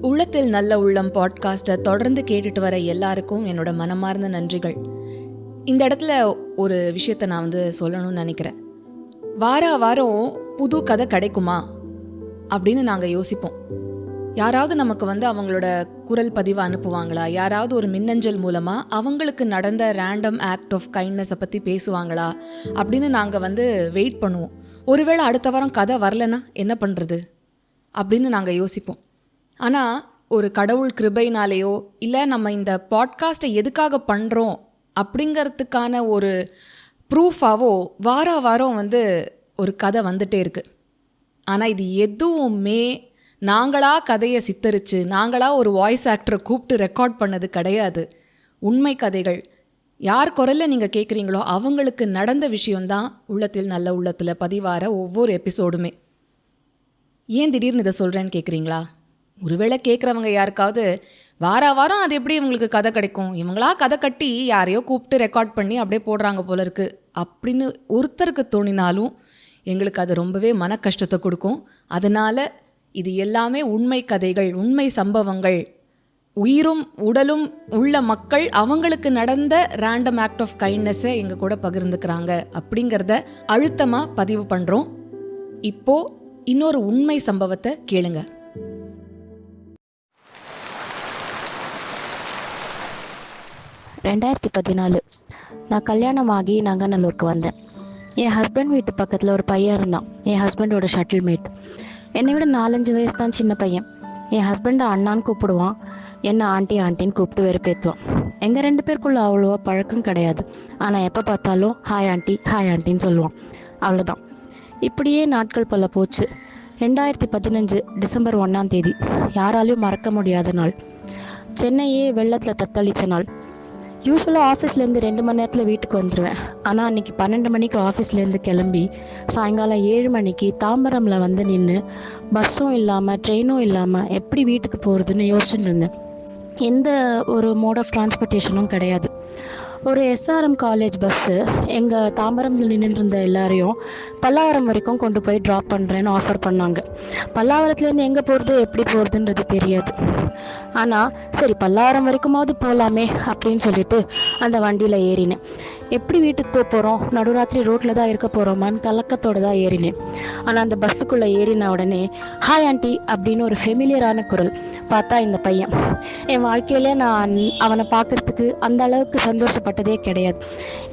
உள்ளத்தில் நல்ல உள்ளம் பாட்காஸ்ட்டை தொடர்ந்து கேட்டுட்டு வர எல்லாருக்கும் என்னோட மனமார்ந்த நன்றிகள். இந்த இடத்துல ஒரு விஷயத்தை நான் வந்து சொல்லணும்னு நினைக்கிறேன். வார வாரம் புது கதை கிடைக்குமா? அப்படின்னு நாங்கள் யோசிப்போம். யாராவது நமக்கு வந்து அவங்களோட குரல் பதிவை அனுப்புவாங்களா? யாராவது ஒரு மின்னஞ்சல் மூலமாக அவங்களுக்கு நடந்த ரேண்டம் ஆக்ட் ஆஃப் கைண்ட்னஸை பற்றி பேசுவாங்களா? அப்படின்னு நாங்கள் வந்து வெயிட் பண்ணுவோம். ஒருவேளை அடுத்த வாரம் கதை வரலன்னா என்ன பண்ணுறது அப்படின்னு நாங்கள் யோசிப்போம். ஆனால் ஒரு கடவுள் கிருபைனாலேயோ இல்லை நம்ம இந்த பாட்காஸ்ட்டை எதுக்காக பண்ணுறோம் அப்படிங்கிறதுக்கான ஒரு ப்ரூஃபாவோ வார வாரம் வந்து ஒரு கதை வந்துட்டே இருக்குது ஆனால் இது எதுவுமே நாங்களாக கதையை சித்தரித்து நாங்களாக ஒரு வாய்ஸ் ஆக்டரை கூப்பிட்டு ரெக்கார்ட் பண்ணது கிடையாது. உண்மை கதைகள். யார் குரலில் நீங்கள் கேட்குறீங்களோ அவங்களுக்கு நடந்த விஷயம்தான் உள்ளத்தில் நல்ல உள்ளத்தில் பதிவார ஒவ்வொரு எபிசோடுமே ஏன் திடீர்னு இதை சொல்கிறேன்னு கேட்குறீங்களா ஒருவேளை கேட்குறவங்க யாருக்காவது வார வாரம் அது எப்படி இவங்களுக்கு கதை கிடைக்கும்? இவங்களா கதை கட்டி யாரையோ கூப்பிட்டு ரெக்கார்ட் பண்ணி அப்படியே போடுறாங்க போல இருக்கு. அப்படின்னு ஒருத்தருக்கு தோணினாலும் எங்களுக்கு அது ரொம்பவே மன கஷ்டத்தை கொடுக்கும். அதனால் இது எல்லாமே உண்மை கதைகள் உண்மை சம்பவங்கள். உயிரும் உடலும் உள்ள மக்கள் அவங்களுக்கு நடந்த ரேண்டம் ஆக்ட் ஆஃப் கைண்ட்னஸை எங்கள் கூட பகிர்ந்துக்கிறாங்க அப்படிங்கிறத அழுத்தமாக பதிவு பண்ணுறோம் இப்போ இன்னொரு உண்மை சம்பவத்தை கேளுங்கள் ரெண்டாயிரத்தி பதினாலு. நான் கல்யாணமாகி நங்கநல்லூருக்கு வந்தேன். என் ஹஸ்பண்ட் வீட்டு பக்கத்தில் ஒரு பையன் இருந்தான். என் ஹஸ்பண்டோட ஷட்டில் மேட் என்னை விட நாலஞ்சு வயசு தான் சின்ன பையன். என் ஹஸ்பண்டை அண்ணான்னு கூப்பிடுவான். என்ன ஆண்டி ஆண்டின்னு கூப்பிட்டு வெறுப்பேற்றுவான் எங்கள் ரெண்டு பேருக்குள்ள அவ்வளோவா பழக்கம் கிடையாது. ஆனால் எப்போ பார்த்தாலும் ஹாய் ஆண்டி ஹாய் ஆண்டின்னு சொல்லுவான். அவ்வளோதான் இப்படியே நாட்கள் பல போச்சு. ரெண்டாயிரத்தி பதினஞ்சு டிசம்பர் ஒன்றாம் தேதி. யாராலையும் மறக்க முடியாத நாள். சென்னையே வெள்ளத்தில் தத்தளித்த நாள். யூஸ்வலாக ஆஃபீஸ்லேருந்து ரெண்டு மணி நேரத்தில் வீட்டுக்கு வந்துடுவேன் ஆனால் அன்றைக்கி பன்னெண்டு மணிக்கு ஆஃபீஸ்லேருந்து கிளம்பி சாயங்காலம் ஏழு மணிக்கு தாம்பரமில் வந்து நின்று பஸ்ஸும் இல்லாமல் ட்ரெயினும் இல்லாமல் எப்படி வீட்டுக்கு போகிறதுன்னு யோசிச்சுட்டு இருந்தேன். எந்த ஒரு மோட் ஆஃப் டிரான்ஸ்போர்ட்டேஷனும் கிடையாது. ஒரு எஸ்ஆர்எம் காலேஜ் பஸ்ஸு எங்கள் தாம்பரமில் நின்றுருந்த எல்லாரையும் பல்லாவரம் வரைக்கும் கொண்டு போய் ட்ராப் பண்ணுறேன்னு ஆஃபர் பண்ணாங்க. பல்லாவரத்துலேருந்து எங்கே போகிறது எப்படி போகிறதுன்றது தெரியாது. ஆனால் சரி பல்லாயிரம் வரைக்குமாவது போகலாமே அப்படின்னு சொல்லிட்டு அந்த வண்டியில் ஏறினேன். எப்படி வீட்டுக்கு போக போகிறோம் நடுராத்திரி ரோட்டில் தான் இருக்க போகிறோமான்னு கலக்கத்தோடு தான் ஏறினேன். ஆனால் அந்த பஸ்ஸுக்குள்ளே ஏறின உடனே ஹாய் ஆண்டி அப்படின்னு ஒரு ஃபெமிலியரான குரல் பார்த்தா இந்த பையன். என் வாழ்க்கையிலே நான் அவனை பார்க்கறதுக்கு அந்த அளவுக்கு சந்தோஷப்பட்டதே கிடையாது.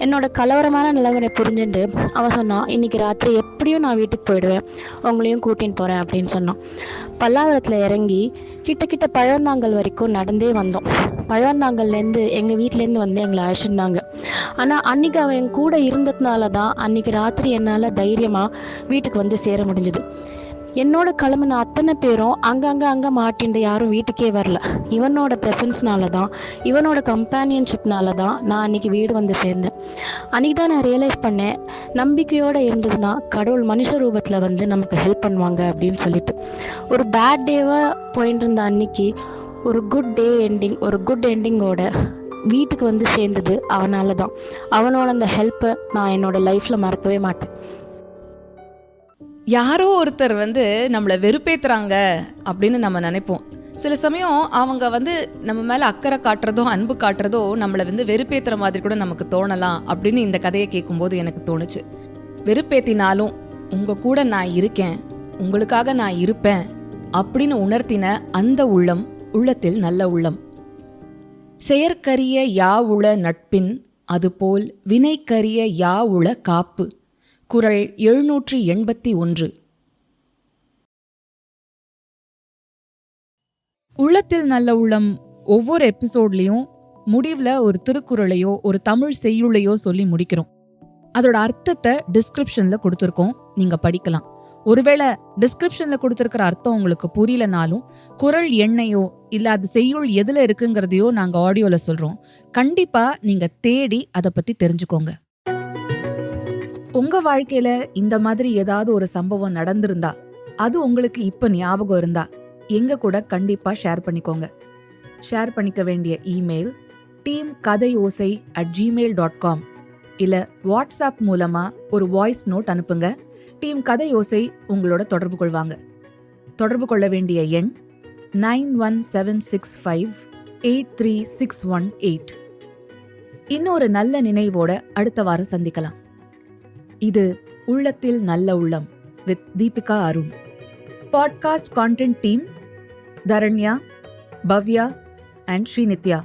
என்னோட கலவரமான நிலவரை புரிஞ்சுட்டு அவன் சொன்னான் இன்னைக்கு ராத்திரி எப்படியும் நான் வீட்டுக்கு போயிடுவேன். உங்களையும் கூட்டின்னு போகிறேன் அப்படின்னு சொன்னான். பல்லாவரத்தில் இறங்கி கிட்ட கிட்ட பழந்தாங்கல் வரைக்கும் நடந்தே வந்தோம். பழந்தாங்கல்லேருந்து எங்கள் வீட்டிலேருந்து வந்து எங்களை அழைச்சிருந்தாங்க. ஆனால் அன்னைக்கு அவன் என் கூட இருந்ததுனால தான் அன்னைக்கு ராத்திரி என்னால் தைரியமாக வீட்டுக்கு வந்து சேர முடிஞ்சுது. என்னோட கிளம்புன அத்தனை பேரும் அங்கங்கே அங்கே மாட்டிண்டு யாரும் வீட்டுக்கே வரல. இவனோட ப்ரெசன்ஸ்னால தான் இவனோட கம்பேனியன்ஷிப்னால தான் நான் அன்னைக்கு வீடு வந்து சேர்ந்தேன். அன்றைக்கி தான் நான் ரியலைஸ் பண்ணேன் நம்பிக்கையோடு இருந்ததுன்னா கடவுள் மனுஷ ரூபத்தில் வந்து நமக்கு ஹெல்ப் பண்ணுவாங்க அப்படின்னு சொல்லிட்டு. ஒரு பேட் டேவாக போயிட்டு இருந்த அன்னைக்கு ஒரு குட் டே எண்டிங் ஒரு குட் எண்டிங்கோட வீட்டுக்கு வந்து சேர்ந்தது அவனால தான் அவனோட அந்த ஹெல்ப்பை நான் என்னோட லைஃப்பில் மறக்கவே மாட்டேன். யாரோ ஒருத்தர் வந்து நம்மளை வெறுப்பேத்துறாங்க அப்படின்னு நம்ம நினைப்போம். சில சமயம் அவங்க வந்து நம்ம மேலே அக்கறை காட்டுறதோ அன்பு காட்டுறதோ நம்மளை வந்து வெறுப்பேற்றுற மாதிரி கூட நமக்கு தோணலாம் அப்படின்னு இந்த கதையை கேட்கும்போது எனக்கு தோணுச்சு. வெறுப்பேத்தினாலும் உங்கள் கூட நான் இருக்கேன் உங்களுக்காக நான் இருப்பேன் அப்படின்னு உணர்த்தின அந்த உள்ளம் உள்ளத்தில் நல்ல உள்ளம். செயற்கரிய யாவுள நட்பின் அதுபோல் வினைக்கரிய யாவுள காப்பு. குரல் எழுநூற்றி எண்பத்தி ஒன்று. உள்ளத்தில் நல்ல உள்ளம் ஒவ்வொரு எபிசோட்லேயும் முடிவில் ஒரு திருக்குறளையோ ஒரு தமிழ் செய்யுளையோ சொல்லி முடிக்கிறோம். அதோட அர்த்தத்தை டிஸ்கிரிப்ஷனில் கொடுத்துருக்கோம். நீங்கள் படிக்கலாம். ஒருவேளை டிஸ்கிரிப்ஷனில் கொடுத்துருக்கிற அர்த்தம் உங்களுக்கு புரியலனாலும் குரல் எண்ணையோ இல்லை அது செய்யுள் எதில் இருக்குங்கிறதையோ நாங்கள் ஆடியோவில் சொல்கிறோம் கண்டிப்பாக நீங்கள் தேடி அதை பற்றி தெரிஞ்சுக்கோங்க. உங்க வாழ்க்கையில இந்த மாதிரி ஏதாவது ஒரு சம்பவம் நடந்திருந்தா அது உங்களுக்கு இப்ப ஞாபகம் இருந்தா எங்க கூட கண்டிப்பா ஷேர் பண்ணிக்கோங்க. ஷேர் பண்ணிக்க வேண்டிய இமெயில் டீம் கதை ஓசை அட் ஜிமெயில் டாட் காம் இல்ல வாட்ஸ்அப் மூலமா ஒரு வாய்ஸ் நோட் அனுப்புங்க. டீம் கதை ஓசை உங்களோட தொடர்பு கொள்வாங்க. தொடர்பு கொள்ள வேண்டிய எண் nine one seven six five eight three six one eight இன்னொரு நல்ல நினைவோட அடுத்த வாரம் சந்திக்கலாம். இது உள்ளத்தில் நல்ல உள்ளம் with Deepika Arun. Podcast content team Dharanya Bhavya and Srinithya.